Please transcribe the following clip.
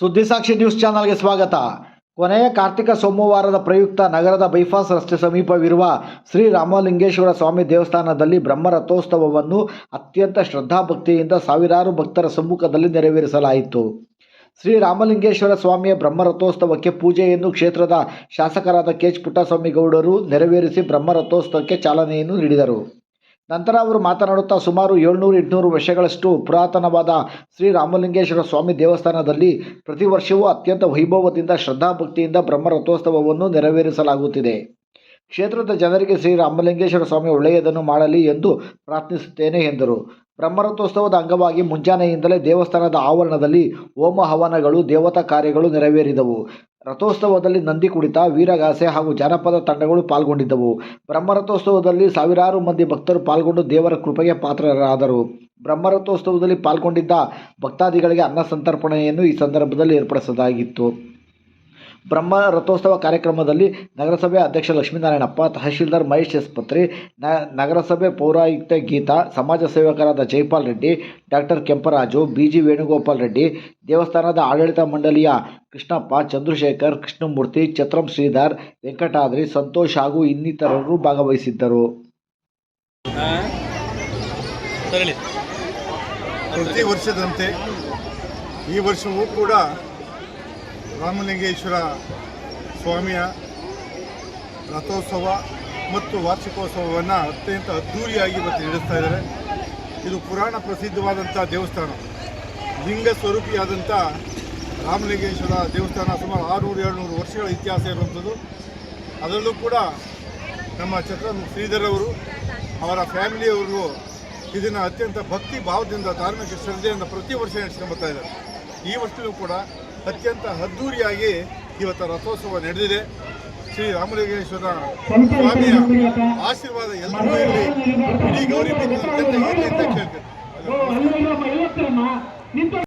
ಸುದ್ದಿಸಾಕ್ಷಿ news ಚಾನಲ್ಗೆ ಸ್ವಾಗತ. ಕೊನೆಯ ಕಾರ್ತಿಕ ಸೋಮವಾರದ ಪ್ರಯುಕ್ತ ನಗರದ ಬೈಪಾಸ್ ರಸ್ತೆ ಸಮೀಪವಿರುವ ಶ್ರೀ ರಾಮಲಿಂಗೇಶ್ವರ ಸ್ವಾಮಿ ದೇವಸ್ಥಾನದಲ್ಲಿ ಬ್ರಹ್ಮರಥೋತ್ಸವವನ್ನು ಅತ್ಯಂತ ಶ್ರದ್ಧಾಭಕ್ತಿಯಿಂದ ಸಾವಿರಾರು ಭಕ್ತರ ಸಮ್ಮುಖದಲ್ಲಿ ನೆರವೇರಿಸಲಾಯಿತು. ಶ್ರೀ ರಾಮಲಿಂಗೇಶ್ವರ ಸ್ವಾಮಿಯ ಬ್ರಹ್ಮರಥೋತ್ಸವಕ್ಕೆ ಪೂಜೆಯನ್ನು ಕ್ಷೇತ್ರದ ಶಾಸಕರಾದ ಕೆಚ್ ಪುಟ್ಟಸ್ವಾಮಿ ಗೌಡರು ನೆರವೇರಿಸಿ ಬ್ರಹ್ಮರಥೋತ್ಸವಕ್ಕೆ ಚಾಲನೆಯನ್ನು ನೀಡಿದರು. ನಂತರ ಅವರು ಮಾತನಾಡುತ್ತಾ ಸುಮಾರು ಏಳ್ನೂರು, ಎಂಟುನೂರು ವರ್ಷಗಳಷ್ಟು ಪುರಾತನವಾದ ಶ್ರೀ ರಾಮಲಿಂಗೇಶ್ವರ ಸ್ವಾಮಿ ದೇವಸ್ಥಾನದಲ್ಲಿ ಪ್ರತಿ ವರ್ಷವೂ ಅತ್ಯಂತ ವೈಭವದಿಂದ, ಶ್ರದ್ಧಾಭಕ್ತಿಯಿಂದ ಬ್ರಹ್ಮರಥೋತ್ಸವವನ್ನು ನೆರವೇರಿಸಲಾಗುತ್ತಿದೆ. ಕ್ಷೇತ್ರದ ಜನರಿಗೆ ಶ್ರೀ ರಾಮಲಿಂಗೇಶ್ವರ ಸ್ವಾಮಿ ಒಳ್ಳೆಯದನ್ನು ಮಾಡಲಿ ಎಂದು ಪ್ರಾರ್ಥಿಸುತ್ತೇನೆ ಎಂದರು. ಬ್ರಹ್ಮರಥೋತ್ಸವದ ಅಂಗವಾಗಿ ಮುಂಜಾನೆಯಿಂದಲೇ ದೇವಸ್ಥಾನದ ಆವರಣದಲ್ಲಿ ಹೋಮ ಹವನಗಳು, ದೇವತಾ ಕಾರ್ಯಗಳು ನೆರವೇರಿದವು. ರಥೋತ್ಸವದಲ್ಲಿ ನಂದಿ ಕುಣಿತ ವೀರಗಾಸೆ ಹಾಗೂ ಜಾನಪದ ತಂಡಗಳು ಪಾಲ್ಗೊಂಡಿದ್ದವು. ಬ್ರಹ್ಮರಥೋತ್ಸವದಲ್ಲಿ ಸಾವಿರಾರು ಮಂದಿ ಭಕ್ತರು ಪಾಲ್ಗೊಂಡು ದೇವರ ಕೃಪೆಗೆ ಪಾತ್ರರಾದರು. ಬ್ರಹ್ಮರಥೋತ್ಸವದಲ್ಲಿ ಪಾಲ್ಗೊಂಡಿದ್ದ ಭಕ್ತಾದಿಗಳಿಗೆ ಅನ್ನ ಸಂತರ್ಪಣೆಯನ್ನು ಈ ಸಂದರ್ಭದಲ್ಲಿ ಏರ್ಪಡಿಸಲಾಗಿತ್ತು. ಬ್ರಹ್ಮ ರಥೋತ್ಸವ ಕಾರ್ಯಕ್ರಮದಲ್ಲಿ ನಗರಸಭೆ ಅಧ್ಯಕ್ಷ ಲಕ್ಷ್ಮೀನಾರಾಯಣಪ್ಪ ತಹಶೀಲ್ದಾರ್ ಮಹೇಶ್ ಎಸ್ಪತ್ರಿ ನ ನಗರಸಭೆ ಪೌರಾಯುಕ್ತ ಗೀತಾ ಸಮಾಜ ಸೇವಕರಾದ Jaipal Reddy doctor Kemparaju B G Venugopal Reddy ದೇವಸ್ಥಾನದ ಆಡಳಿತ ಮಂಡಳಿಯ ಕೃಷ್ಣಪ್ಪ ಚಂದ್ರಶೇಖರ್ ಕೃಷ್ಣಮೂರ್ತಿ ಛತ್ರಂ ಶ್ರೀಧರ್ ವೆಂಕಟಾದ್ರಿ ಸಂತೋಷ್ ಹಾಗೂ ಇನ್ನಿತರರು ಭಾಗವಹಿಸಿದ್ದರು. ಪ್ರತಿ ವರ್ಷದಂತೆ ಈ ವರ್ಷವೂ ಕೂಡ ರಾಮಲಿಂಗೇಶ್ವರ ಸ್ವಾಮಿಯ ರಥೋತ್ಸವ ಮತ್ತು ವಾರ್ಷಿಕೋತ್ಸವವನ್ನು ಅತ್ಯಂತ ಅದ್ಧೂರಿಯಾಗಿ ಇವತ್ತು ನಡೆಸ್ತಾ ಇದ್ದಾರೆ. ಇದು ಪುರಾಣ ಪ್ರಸಿದ್ಧವಾದಂಥ ದೇವಸ್ಥಾನ. ಲಿಂಗ ಸ್ವರೂಪಿಯಾದಂಥ ರಾಮಲಿಂಗೇಶ್ವರ ದೇವಸ್ಥಾನ ಸುಮಾರು ಆರುನೂರು, ಏಳ್ನೂರು ವರ್ಷಗಳ ಇತಿಹಾಸ ಇರುವಂಥದ್ದು. ಅದರಲ್ಲೂ ಕೂಡ ನಮ್ಮ ಛತ್ರ ಶ್ರೀಧರ್ ಅವರು ಅವರ ಫ್ಯಾಮಿಲಿಯವರು ಇದನ್ನು ಅತ್ಯಂತ ಭಕ್ತಿ ಭಾವದಿಂದ, ಧಾರ್ಮಿಕ ಶ್ರದ್ಧೆಯಿಂದ ಪ್ರತಿ ವರ್ಷ ನಡೆಸ್ಕೊಂಬರ್ತಾ ಇದ್ದಾರೆ. ಈ ವರ್ಷವೂ ಕೂಡ ಅತ್ಯಂತ ಅದ್ಧೂರಿಯಾಗಿ ಇವತ್ತು ರಥೋತ್ಸವ ನಡೆದಿದೆ. ಶ್ರೀ ರಾಮಲಿಂಗೇಶ್ವರ ಸ್ವಾಮಿಯ ಆಶೀರ್ವಾದ ಎಲ್ಲರೂ ಇರಲಿ. ಇಡೀ ಗೌರಿ ಅಂತ ಕೇಳ್ತೇನೆ